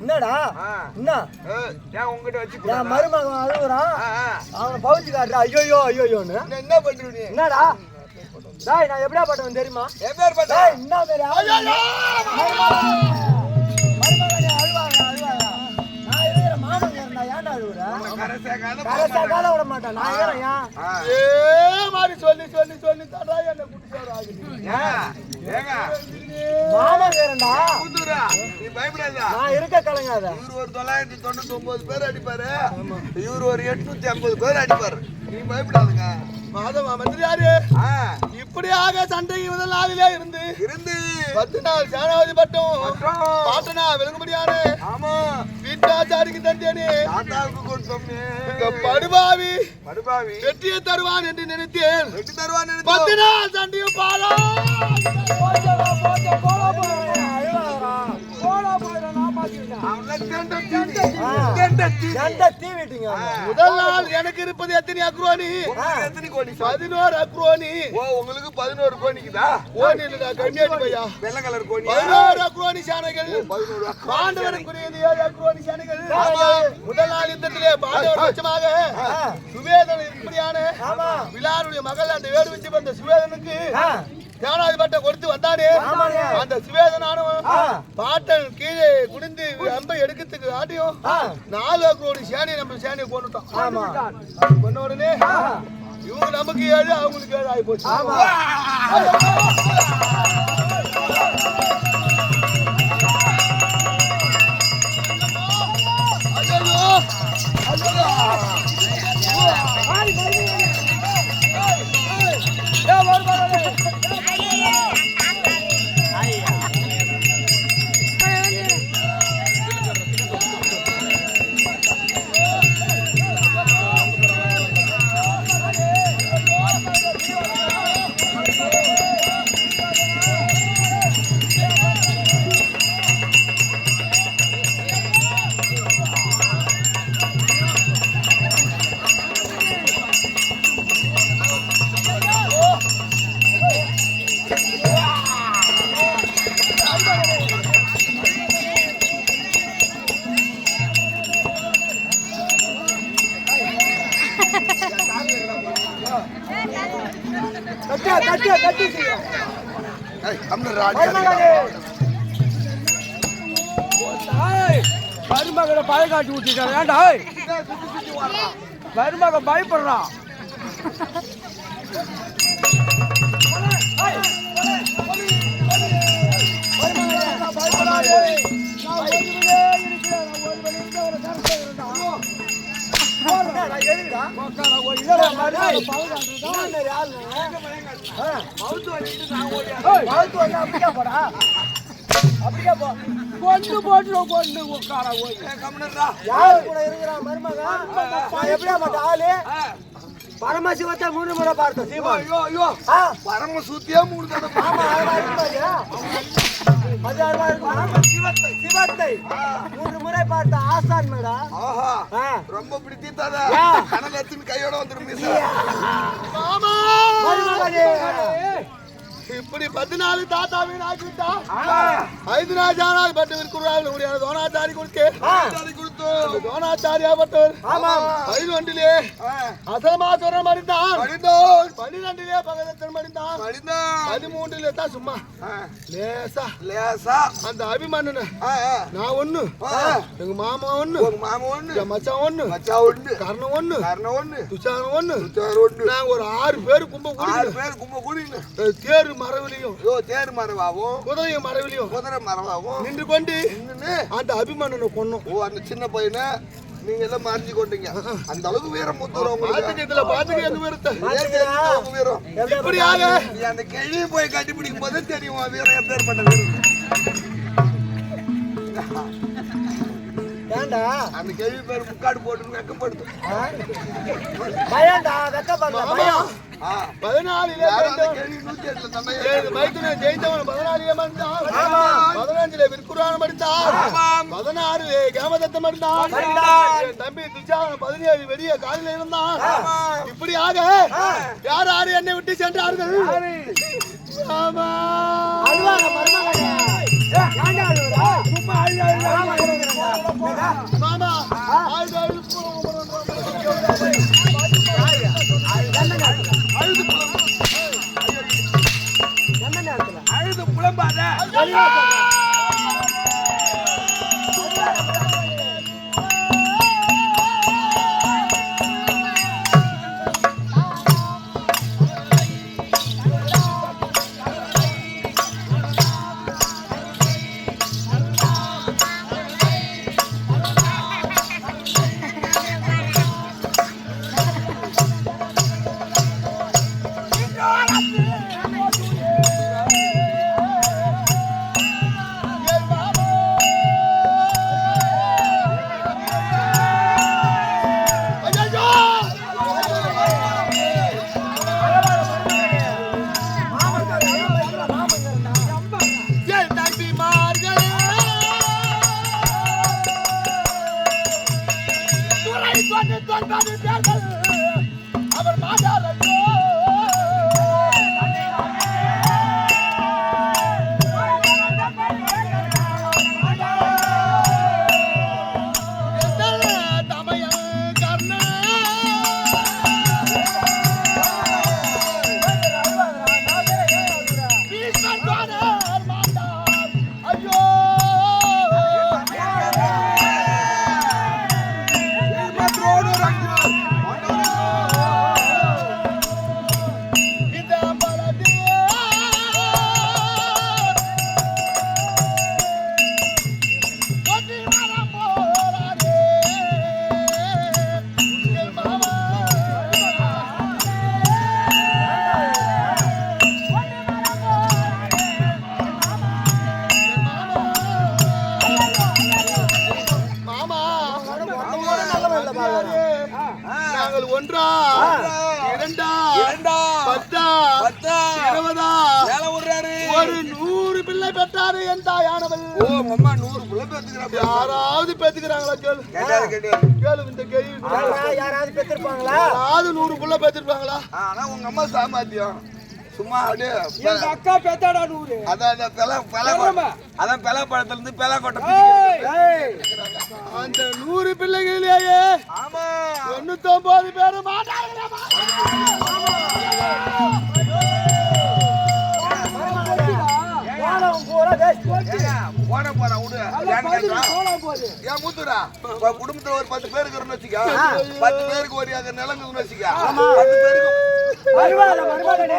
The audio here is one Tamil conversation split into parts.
என்னடா? என்ன என் மருமகன் அழுகுறான் அவன் பவுச்சு காட்டுறான் ஐயோ ஐயோ ஐயோன்னு என்ன பண்ற நீ? என்னடா? டேய் நான் எப்படியா பட்டவன் தெரியுமா? என்ன பேரு அழுகுற கரசேகாத கரெக்டா கால விட மாட்டேன் நான் இருக்கிறேன் ஏன் ஏ மாதிரி சொல்லி சொல்லி சொல்லி தடா என்ன குடிச்சாரு ஆகுது ஏங்க புதுரா நீ பயப்படாத நான் இருக்க கலங்காத இவர் ஒரு தொள்ளாயிரத்தி தொண்ணூத்தி ஒன்பது பேர் அடிப்பாரு. இவர் ஒரு எட்நூத்தி ஐம்பது பேர் அடிப்பாரு. நீ பயப்படாதுங்க மாதவா மந்திரியாரு ஆ, இப்படியாக சண்டை முதல் நாளிலே இருந்து இருந்து பத்து நாள் சேனாவதி பட்டம் பாட்டனா விளங்கும்படியாரு ஆமா வீட்டாச்சாரிக்கு தந்தேனே தாத்தாவுக்கு கொடுத்தோமே இந்த படுபாவி படுபாவி வெற்றியை தருவான் என்று நினைத்தேன் வெட்டி தருவான்னு பத்து நாள் சண்டையும் பாலா முதல் நாள் எனக்கு இருப்பது எத்தனை அக்ரோனி? எத்தனை கோடி பதினோரு அக்ரோனி. ஓ உங்களுக்கு பதினோரு கோணிக்குதா ஓனி இல்லடா கண்ணியாடி பையா வெள்ளை கலர் கோணி பதினோரு அக்ரோனி சானைகள் பதினோரு பாண்டவனுக்குரியது ஏழு அக்ரோனி சானைகள் முதல் நாள் யுத்தத்திலே பாண்டவர் பட்சமாக சுவேதன் இப்படியான விழாருடைய மகள் அந்த வேடு வச்சு வந்த சுவேதனுக்கு ஞானாதி பட்டம் கொடுத்து வந்தானே. அந்த சுவேதனானவன் பாட்டன் கீழே குனிந்து அம்பை எடுக்கிறதுக்கு ஆட்டியும் நாலு அக்ரோடி சேனையை நம்ம சேனையை கொண்டுட்டோம் கொண்ட உடனே இவங்க நமக்கு ஏழு அவங்களுக்கு ஏழு ஆகி போச்சு. மருமகனே மருமகனை பய காட்டி விட்டுட்டான் ஏன்டா ஏய்? மருமகன் பயப்படுறான் நான் அப்படியே போ. கொண்டு போட்டு கொண்டு உட்கார போய் யாரு கூட இருக்கிறான் மருமகன்? நான் எப்படியாப்பட்ட ஆளு? பரமசிவத்தை மூணு முறை பார்த்தோம் சீமான். மூணு தடவை ஆமா, அது அதெல்லாம் இருக்குமா? சிவத்தை மூன்று முறை பார்த்த ஆசான் மேடா ஆஹா. ரொம்ப பிடித்தாத யா. கனல் எடுத்துன்னு கையோட வந்துரும் மிஸ் மாமா மருமகனே. இப்படி பதினாலு தாத்தாவின் ஆக்கிவிட்டா ஐந்து நாள் பட்டு இருக்கிறார்கள் உடைய தோணாச்சாரி கொடுத்து ஆ. கொடுத்து தோணாச்சாரியா பட்டவர்? ஆமா. ஐந்து ஒன்றிலே அசமாசுரம் மடிந்தான் பன்னிரெண்டிலே பகதத்தன் மடிந்தான் பதிமூன்றிலே தான் சும்மா. லேசா. லேசா. அந்த அபிமன்னன் நான் ஒண்ணு. எங்க மாமா ஒண்ணு. மாமா ஒண்ணு. என் மச்சான் ஒண்ணு. மச்சான் ஒண்ணு. கர்ணம் ஒண்ணு. கர்ணம் ஒண்ணு. துஷாரம் ஒண்ணு. துஷாரம் ஒண்ணு. நாங்க ஒரு ஆறு பேர் கும்ப கூடி ஆறு பேர் கும்ப கூடி தேர் மரவிலையும் யோ தேர் மரவாவும் குதிரை மரவிலையும் குதிரை மரவாவும் நின்று கொண்டு அந்த அபிமன்னனை கொன்னோம். ஓ அந்த சின்ன பையனை நீங்க எல்லாம் மறைஞ்சு கொண்டீங்க. அந்த அளவுக்கு வீரம் இதுல பாத்துக்க எங்க வீரத்தை வீரம் இப்படியாக நீ அந்த கேள்வியை போய் கண்டுபிடிக்கும் போது தெரியும்? வீரம் எப்பேற்பட்ட வீரம் ஏன்டா அந்த கேள்வி பேர் முக்காடு போட்டு வெக்கப்படுத்து ஆ? பயம்டா வெக்கப்படல பதினாலிலே ஜெயித்தவன் பதினாலிலே மடிந்தான். பதினஞ்சுல விற்குறான மடிந்தான். பதினாறுல கேமதத்தை மடிந்தான். என் தம்பி துஷாரன் பதினேழு வெடிய காலில் இருந்தான். இப்படியாக யார் யாரு என்னை விட்டு சென்றார்கள்? ஆமா. மாமா ஆயுத புலம்பாத. யாராவது பெற்றிருப்பாங்களா யாராவது நூறு புள்ள பெற்றிருப்பாங்களா ஆனா உங்க அம்மா சாமர்த்தியம் சும்மா அப்படியே எங்க அக்கா பெத்தாடா நூறு. அதான் அந்த பெல பெல? அதான் பெல பழத்துல இருந்து பெல கொட்டை அந்த நூறு பிள்ளைகளிலேயே ஆமா. தொண்ணூத்தொன்பது பேரும் மாட்டாங்களா போன போறா விடு. ஏன் மூத்துடா? குடும்பத்துல ஒரு பத்து பேருக்கு வச்சுக்க. பத்து பேருக்கு ஒரு நிலங்குன்னு வச்சுக்க. பத்து பேருக்கு வருவாத வருவாதடே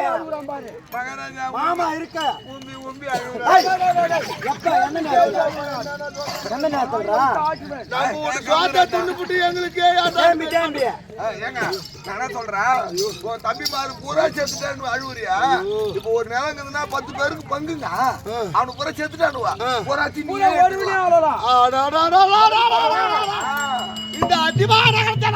மகாராஜா மாமா இருக்க. உம்பி உம்பி அழுவுறான் எங்களுக்கு ஏன் ஏங்க நான் சொல்றேன்? உன் தம்பி பூரா செத்துட்டான்னு அழுவுறியா? ஒரு நிலம் இருந்ததுன்னா பத்து பேருக்கு பங்குங்க. அவனு பூரா செத்துட்டானுவா பூரா தின்னு ஒருவனே அவ்வளவுதான் ஆடாடாடாடாடா இந்த அதிமாநகரத்தை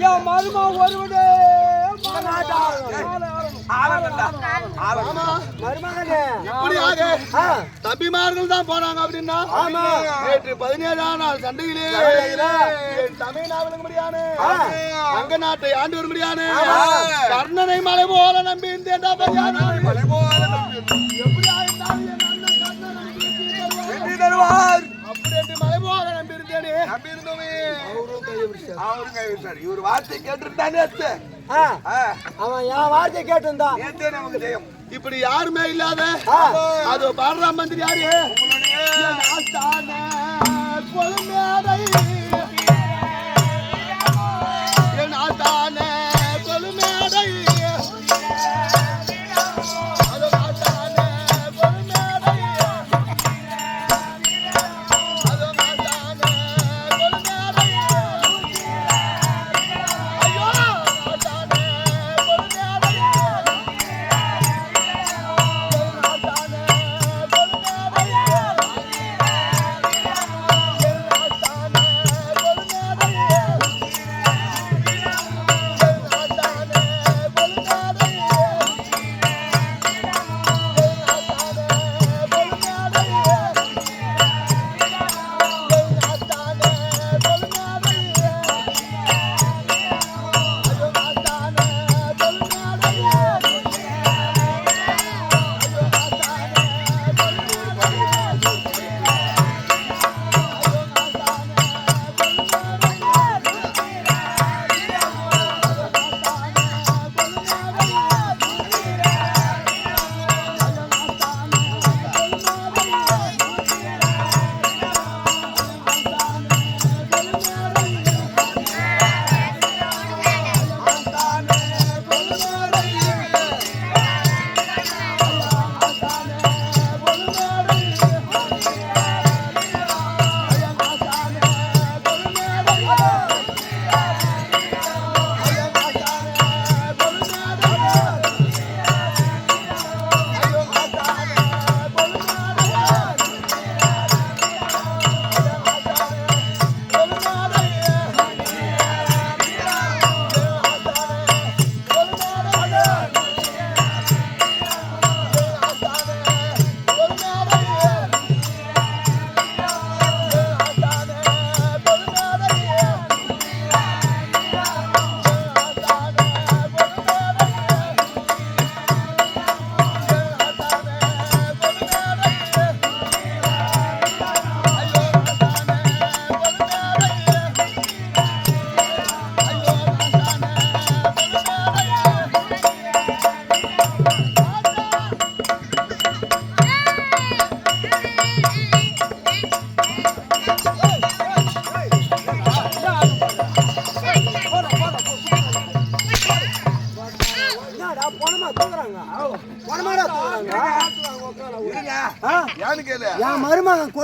என் மருமா ஒருவனே தம்பிமார்கள் தான் போனாங்க அப்படின்னா. நேற்று பதினேழாம் நாள் சண்டையிலே தமிழ்நாடு அங்க நாட்டை ஆண்டு வர முடியானே கர்ணனை மலை போல நம்பி இருந்தேன்டா. மலை போல நம்பி. எப்படி ஆயிருந்தாலும் தருவார். நம்பி இருந்தோமே அவரும். அவரும் இவர் வார்த்தை அத்தை. ஆ, அவன் என் வார்த்தை கேட்டிருந்தான். நேத்தே நமக்கு ஜெயம் இப்படி யாருமே இல்லாத. அது பாரத மந்திரி யாரு? உங்களுடைய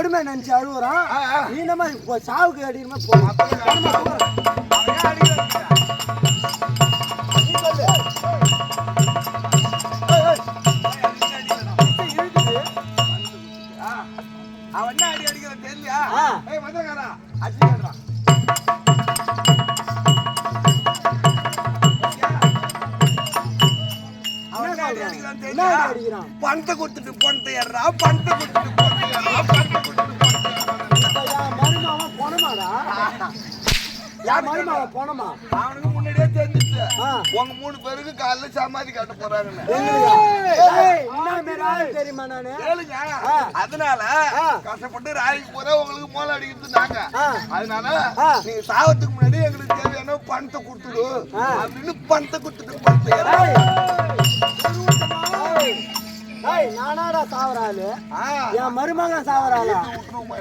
கொடுமை நினைச்சு அழுகுறான் நீ நம்ம சாவுக்கு அடிக்கணும் அவன் அடி அடிக்கிறான் தெரியலையா? மதுரக்காரா அடி கேட்கறான் பணத்தை கொடுத்துட்டு பணத்தை ஏறா பணத்தை கொடுத்து என் மருமகன் பணமா அவனுக்கு முன்னாடியே தெரிஞ்சிச்சு. உங்க மூணு பேருக்கு காலைல சமாதி கட்ட ஆள் தெரியுமா நானு கேளுங்க. அதனால. கஷ்டப்பட்டு ராய்க்கு போற உங்களுக்கு மோளை அடிக்கிறது நாங்க ஆ. அதனால. நீங்க சாவத்துக்கு முன்னாடி எங்களுக்கு தேவையான பணத்தை கொடுத்துடு ஆ. அப்படின்னு பணத்தை கொடுத்துட்டு பணத்தை நானாடா சாவற ஆளு ஆ. என் மருமகன் சாவற ஆளா விட்டுருவோமா,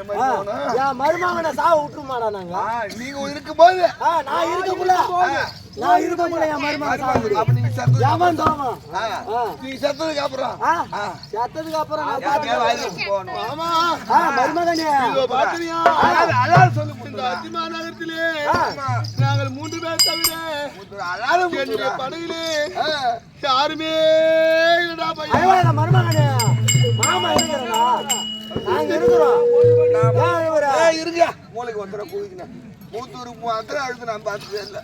என் மருமகனை சாவ விட்டுருமாடா நாங்க. நீங்க இருக்கும்போது. ஆ, நான் இருக்கக்குள்ள. நான் இருக்கக்குள்ள என் மருமகன் சாவ முடியும் எவன். ஆ. நீங்க செத்ததுக்கு அப்புறம். செத்ததுக்கு அப்புறம் ஆமா மருமகனே. சொல்லு ஆ, நாங்கள் மூன்று பேர் தவிர என்னுடைய ஆ. யாருமே மாமா இருக்கிறடா நாங்க இருக்கிறோம். இருங்க. மூளைக்கு வந்துட குதிக்கணும். மூத்தூர் மாத்திர அழுது நான் பார்த்ததே இல்ல.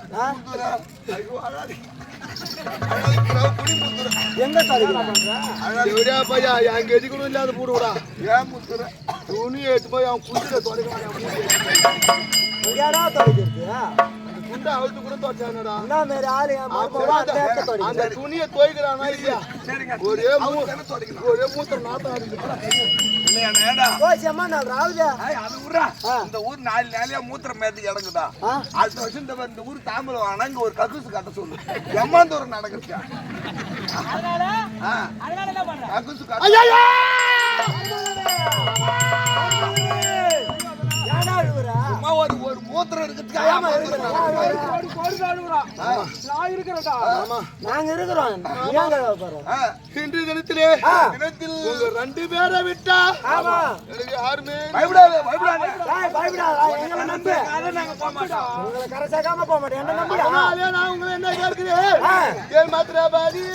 எங்க எப்படியா பையா என் கெதிக்கணும் இல்லாத போடுவடா ஏன் மூத்தூரா துணி எடுத்து போய் அவன் தொடக்கலாம் எங்கடா தொலைக்கிறது அந்த அழுத்து கூட என்ன மாரி ஆளு துணியை துவைக்கிறானா இல்லையா? சரிங்க. ஒரே மூ- அவருக்கு தானே துடைக்கணும். ஒரே மூத்திரம் நாத்தம் அடிக்குது. இந்த ஊர் நாலு நாளையா மூத்திரம் மேத்துக்கு இடங்குதா ஆ. அடுத்த வருஷம் இந்த ஊர் தாம்பலம் வாங்கினா இங்க ஒரு கக்கூசு கட்ட சொல்லு. எம்மாந்தூரம் நடக்குது கக்கூசு கட்ட ஏன்டா அழுவுற? ஒரு ஒரு மூத்திரம் இருக்கிறதுக்கு ஆமா, நான் இருக்கிறேன்டா. நாங்க இருக்கிறோம். ஏங்க இன்று தினத்திலே தினத்தில் ரெண்டு பேரை விட்டா? ஆமா. எனக்கு யாருமே பயப்படாத பயப்படாத. ஏய், பயப்படாத. எங்களை நம்பு. அதை நாங்க போக மாட்டோம். உங்களை கரை சேர்க்காம போக மாட்டேன் என்ன நம்பிடா? அதனாலே நான் உங்களை என்ன கேட்கிறேன்? ஆ. ஏன் மாத்திரா பாதி